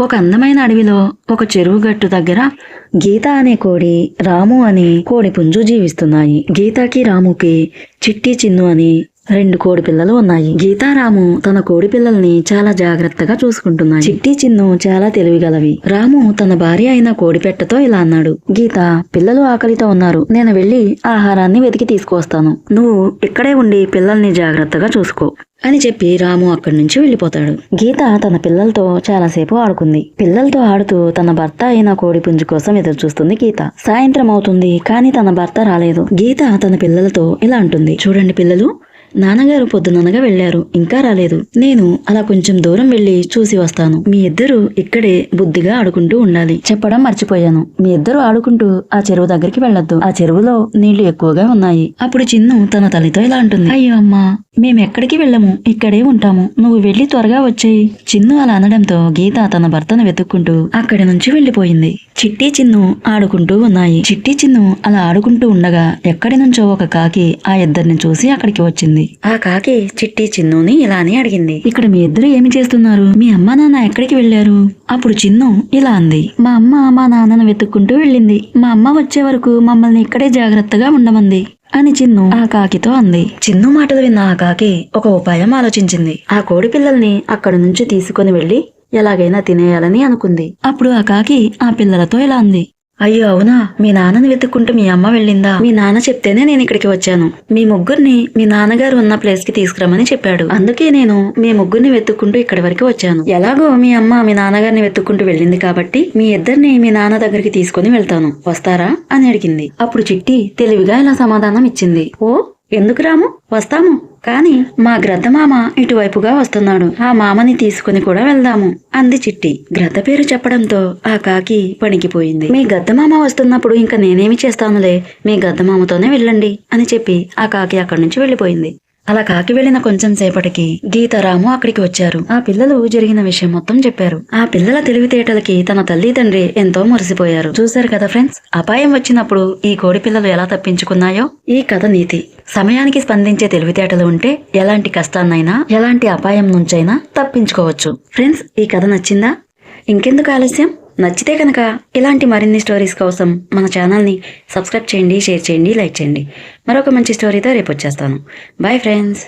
ఒక అందమైన అడవిలో ఒక చెరువు గట్టు దగ్గర గీత అనే కోడి రాము అనే కోడి పుంజు జీవిస్తున్నాయి. గీతకి రాముకి చిట్టి చిన్ను అని రెండు కోడి పిల్లలు ఉన్నాయి. గీతారాము తన కోడి పిల్లల్ని చాలా జాగ్రత్తగా చూసుకుంటున్నాయి చిట్టి చిన్ను చాలా తెలివిగలవి. రాము తన భార్య అయిన కోడి పెట్టతో ఇలా అన్నాడు. గీత పిల్లలు ఆకలితో ఉన్నారు. నేను వెళ్ళి ఆహారాన్ని వెతికి తీసుకొస్తాను నువ్వు ఇక్కడే ఉండి పిల్లల్ని జాగ్రత్తగా చూసుకో అని చెప్పి రాము అక్కడి నుంచి వెళ్ళిపోతాడు. గీత తన పిల్లలతో చాలాసేపు ఆడుకుంది. పిల్లలతో ఆడుతూ తన భర్త అయిన కోడి పుంజు కోసం ఎదురు చూస్తుంది గీత. సాయంత్రం అవుతుంది కానీ తన భర్త రాలేదు. గీత తన పిల్లలతో ఇలా అంటుంది. చూడండి పిల్లలు నాన్నగారు పొద్దుననగా వెళ్ళారు ఇంకా రాలేదు. నేను అలా కొంచెం దూరం వెళ్ళి చూసి వస్తాను. మీ ఇద్దరు ఇక్కడే బుద్ధిగా ఆడుకుంటూ ఉండాలి. చెప్పడం మర్చిపోయాను. మీ ఇద్దరు ఆడుకుంటూ ఆ చెరువు దగ్గరికి వెళ్ళొద్దు. ఆ చెరువులో నీళ్ళు ఎక్కువగా ఉన్నాయి. అప్పుడు చిన్ను తన తల్లితో ఇలా అంటుంది. అయ్యో అమ్మా మేమెక్కడికి వెళ్ళము? ఇక్కడే ఉంటాము. నువ్వు వెళ్ళి త్వరగా వచ్చేయి. చిన్ను అలా అనడంతో గీత తన భర్తను వెతుక్కుంటూ అక్కడి నుంచి వెళ్ళిపోయింది చిట్టి చిన్ను ఆడుకుంటూ ఉన్నాయి. చిట్టి చిన్ను అలా ఆడుకుంటూ ఉండగా ఎక్కడి నుంచో ఒక కాకి ఆ ఇద్దరిని చూసి అక్కడికి వచ్చింది. ఆ కాకి చిట్టి చిన్నుని ఇలానే అడిగింది. ఇక్కడ మీ ఇద్దరు ఏమి చేస్తున్నారు? మీ అమ్మ నాన్న ఎక్కడికి వెళ్ళారు అప్పుడు చిన్ను ఇలా అంది. మా అమ్మ మా నాన్నను వెతుక్కుంటూ వెళ్ళింది. మా అమ్మ వచ్చే వరకు మమ్మల్ని ఇక్కడే జాగ్రత్తగా ఉండమంది అని చిన్ను ఆ కాకితో అంది. చిన్ను మాటలు విన్న ఆ కాకి ఒక ఉపాయం ఆలోచించింది. ఆ కోడి పిల్లల్ని అక్కడి నుంచి తీసుకొని వెళ్ళి ఎలాగైనా తినేయాలని అనుకుంది. అప్పుడు ఆ కాకి ఆ పిల్లలతో ఇలా అంది. అయ్యో అవునా? మీ నాన్నని వెతుక్కుంటూ మీ అమ్మ వెళ్ళిందా? మీ నాన్న చెప్తేనే నేను ఇక్కడికి వచ్చాను. మీ ముగ్గురిని మీ నాన్నగారు ఉన్న ప్లేస్కి తీసుకురమ్మని చెప్పాడు. అందుకే నేను మీ ముగ్గురిని వెతుక్కుంటూ ఇక్కడి వరకు వచ్చాను. ఎలాగో మీ అమ్మ మీ నాన్నగారిని వెతుక్కుంటూ వెళ్ళింది కాబట్టి మీ ఇద్దరిని మీ నాన్న దగ్గరికి తీసుకుని వెళ్తాను. వస్తారా? అని అడిగింది. అప్పుడు చిట్టి తెలివిగా ఇలా సమాధానం ఇచ్చింది. ఓ ఎందుకు రాము? వస్తాము. కాని మా గ్రద్దమామ ఇటువైపుగా వస్తున్నాడు. ఆ మామని తీసుకుని కూడా వెళ్దాము అంది చిట్టి. గ్రద్ద పేరు చెప్పడంతో ఆ కాకి పణికిపోయింది. మీ గద్దమామ వస్తున్నప్పుడు ఇంకా నేనేమి చేస్తానులే? మీ గద్దమామతోనే వెళ్ళండి అని చెప్పి ఆ కాకి అక్కడి నుంచి వెళ్ళిపోయింది. అలా కాకి వెళ్ళిన కొంచెం సేపటికి గీతారాము అక్కడికి వచ్చారు. ఆ పిల్లలు జరిగిన విషయం మొత్తం చెప్పారు. ఆ పిల్లల తెలివితేటలకి తన తల్లి తండ్రి ఎంతో మురిసిపోయారు. చూశారు కదా ఫ్రెండ్స్? అపాయం వచ్చినప్పుడు ఈ కోడి పిల్లలు ఎలా తప్పించుకున్నాయో? ఈ కథ నీతి. సమయానికి స్పందించే తెలివితేటలు ఉంటే ఎలాంటి కష్టాన్నైనా ఎలాంటి అపాయం నుంచైనా తప్పించుకోవచ్చు. ఫ్రెండ్స్ ఈ కథ నచ్చిందా? ఇంకెందుకు ఆలస్యం? నచ్చితే కనుక ఇలాంటి మరిన్ని స్టోరీస్ కోసం మన ఛానల్ని సబ్స్క్రైబ్ చేయండి షేర్ చేయండి లైక్ చేయండి. మరొక మంచి స్టోరీతో రేపు వచ్చేస్తాను బాయ్ ఫ్రెండ్స్!